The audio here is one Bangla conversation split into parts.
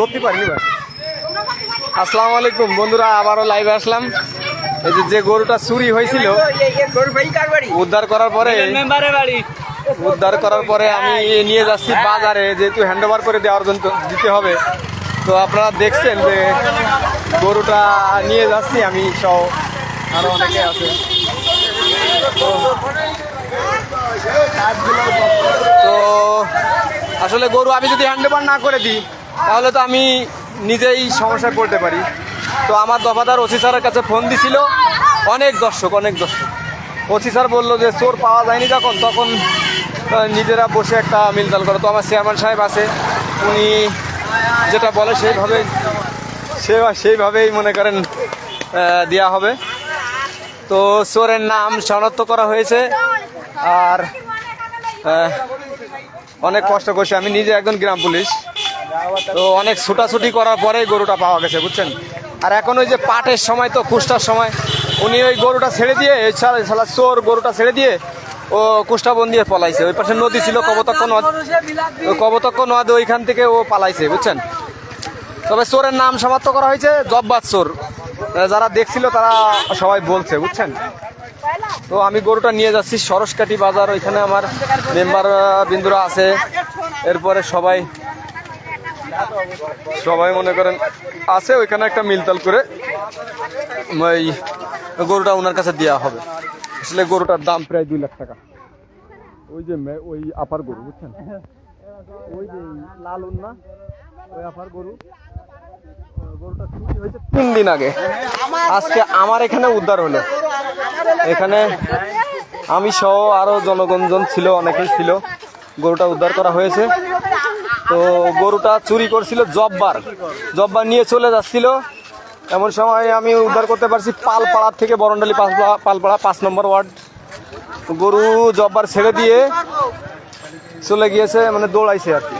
ধরতে পারিনি ভাই আসসালামু আলাইকুম বন্ধুরা, আবারও লাইভে আসলাম। এই যে গরুটা চুরি হয়েছিল, উদ্ধার করার পরে উদ্ধার করার পরে আমি নিয়ে যাচ্ছি বাজারে, যেহেতু হ্যান্ড ওভার করে দেওয়ার জন্য দিতে হবে। তো আপনারা দেখছেন যে, গরুটা নিয়ে যাচ্ছি আমি, সহ আরও অনেকে আছে। তো আসলে গরু আমি যদি হ্যান্ড ওভার না করে দিই তাহলে তো আমি নিজেই সমস্যায় পড়তে পারি। তো আমার দফাদার ওসি স্যারের কাছে ফোন দিছিল। অনেক দর্শক অনেক দর্শক। ওসি স্যার বলল যে, চোর পাওয়া যায়নি যখন, তখন নিজেরা বসে একটা মিলতাল করে। তো আমার চেয়ারম্যান সাহেব আছে, উনি যেটা বলে সেইভাবে, সে, সেইভাবেই মনে করেন দেয়া হবে। তো চোরের নাম শনাক্ত করা হয়েছে, আর অনেক কষ্ট করছি। আমি নিজে একজন গ্রাম পুলিশ। তো অনেক ছুটাছুটি করার পরেই গরুটা পাওয়া গেছে, বুঝছেন? আর এখন ওই যে পাটের সময় তো, কুষ্টার সময়, উনি ওই গরুটা ছেড়ে দিয়ে শালা চোর গরুটা ছেড়ে দিয়ে ও কুষ্টাবন দিয়ে পলাইছে। ওই পাশে নদী ছিল, কবতক্ষ নদ। কবতক্ষ নদ ওইখান থেকে ও পালাইছে, বুঝছেন? তবে চোরের নাম সমাপ্ত করা হয়েছে জব্বাদ চোর। যারা দেখছিল তারা সবাই বলছে, বুঝছেন? তো আমি গরুটা নিয়ে যাচ্ছি, সরসকাটি বাজার, ওইখানে আমার মেম্বার বিন্দুরা আছে। এরপরে সবাই সবাই মনে করেন আছে ওইখানে একটা মিলতাল করে, ওই গরুটা ওনার কাছে দেওয়া হবে। আসলে গরুটার দাম প্রায় দুই লাখ টাকা। ওই যে ওই আপার গরু, বুঝছেন? ওই যে লাল না, ওই আপার গরু। গরুটা হয়েছে তিন দিন আগে। আজকে আমার এখানে উদ্ধার হলো। এখানে আমি সহ আরও জনগণজন ছিল, অনেকেই ছিল। গরুটা উদ্ধার করা হয়েছে। তো গরুটা চুরি করছিল জব্বার। জব্বার নিয়ে চলে যাচ্ছিল। এমন সময় আমি উদ্ধার করতে পারছি পালপাড়া থেকে বরণডালি পালপাড়া পাঁচ নম্বর ওয়ার্ড। গরু জব্বার ছেড়ে দিয়ে চলে গিয়েছে মানে দৌড়াইছে আর কি।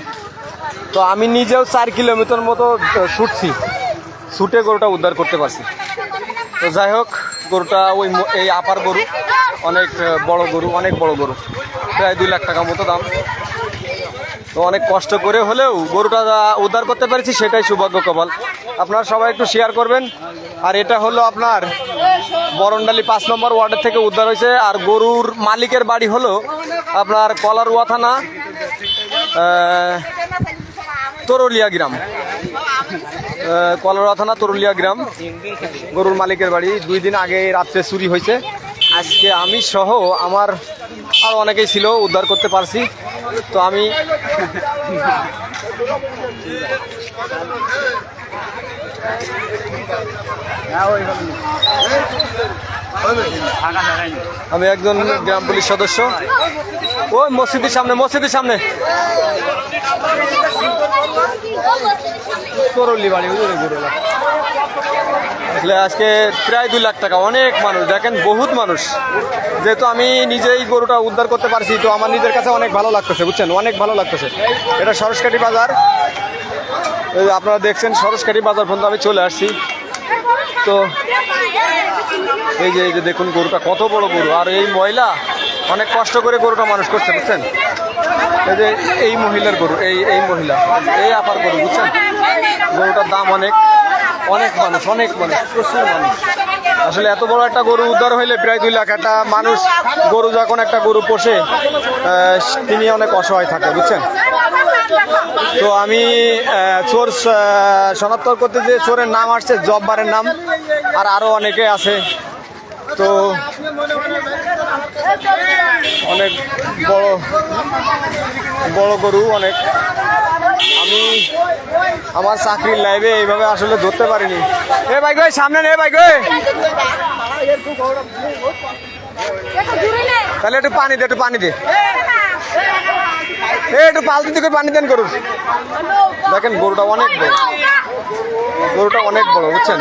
তো আমি নিজেও চার কিলোমিটার মতো ছুটছি। ছুটে গরুটা উদ্ধার করতে পারছি। তো যাই হোক, গরুটা ওই এই আপার গরু, অনেক বড় গরু, অনেক বড় গরু। প্রায় দুই লাখ টাকা মতো দাম। তো অনেক কষ্ট করে হলেও গরুটা উদ্ধার করতে পেরেছি সেটাই সৌভাগ্য কপাল। আপনারা সবাই একটু শেয়ার করবেন। আর এটা হলো আপনার বরণডালি পাঁচ নম্বর ওয়ার্ডের থেকে উদ্ধার হয়েছে। আর গরুর মালিকের বাড়ি হলো আপনার কলারুয়া থানা তরলিয়া গ্রাম। কলারুয়া থানা, তরলিয়া গ্রাম। গরুর মালিকের বাড়ি। দুই দিন আগে রাত্রে চুরি হয়েছে। আজকে আমি সহ আমার আর অনেকেই ছিল উদ্ধার করতে পারছি। তো আমি আমি একজন গ্রাম পুলিশ সদস্য। ওই মসজিদের সামনে মসজিদের সামনে। করলি বাড়ি আজকে প্রায় দুই লাখ টাকা, অনেক মানুষ, দেখেন বহুত মানুষ। যেহেতু আমি নিজেই গরুটা উদ্ধার করতে পারছি, তো আমার নিজের কাছে অনেক ভালো লাগতেছে, বুঝছেন? অনেক ভালো লাগতেছে। এটা সরস্কাটি বাজার। আপনারা দেখছেন সরস্কাটি বাজার পর্যন্ত আমি চলে আসছি। তো এই যে এই যে দেখুন গরুটা, কত বড় গরু। আর এই মহিলা অনেক কষ্ট করে গরুটা মানুষ করছে, বুঝছেন? এই যে এই মহিলার গরু, এই এই মহিলা, এই আপার গরু, বুঝছেন? গরুটার দাম অনেক। অনেক মানুষ অনেক মানুষ আসলে এত বড় একটা গরু উদ্ধার হইলে প্রায় দুই লাখ একটা মানুষ গরু যখন একটা গরু পোষে তিনি অনেক অসহায় থাকে, বুঝছেন? তো আমি চোর শনাক্ত করতে যে চোরের নাম আসছে, জব্বারের নাম, আর আরও অনেকে আছে। তো অনেক বড় বড় গরু, অনেক। আমি আমার চাকরির লাইভে এইভাবে আসলে ধরতে পারিনি। এ ভাই গো সামনে নে ভাই গো তাহলে একটু পানি দে, একটু পানি দে। একটু পালতি দিকে পানি দেন গরু। দেখেন গরুটা অনেক বড়। গরুটা অনেক বড়, বুঝছেন?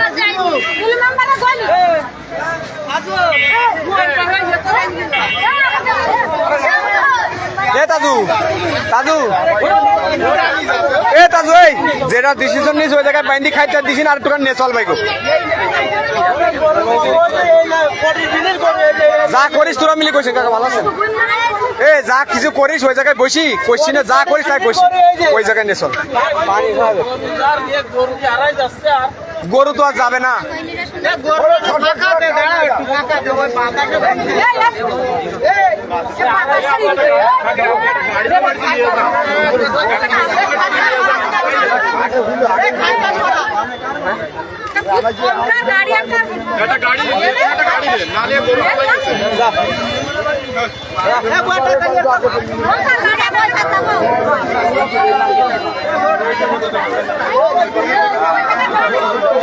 এ দাদু দাদু। এ দাদু এই যেটা ডিসিশন নিস ওই জায়গায় বাইন্দি খাইতে দিছি আর একটু নিয়ে চল ভাই গো যা করিস তোরা মিলে কইছে কাকা ভালো আছেন এ যা কিছু করিস ওই জায়গায় বসি কোশ্চিনে যা করিস তাই বসি ওই জায়গায় নিয়ে চল গরু তো আর যাবে না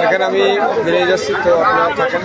এখানে আমি বেরিয়ে যাচ্ছি তো আপনারা থাকেন।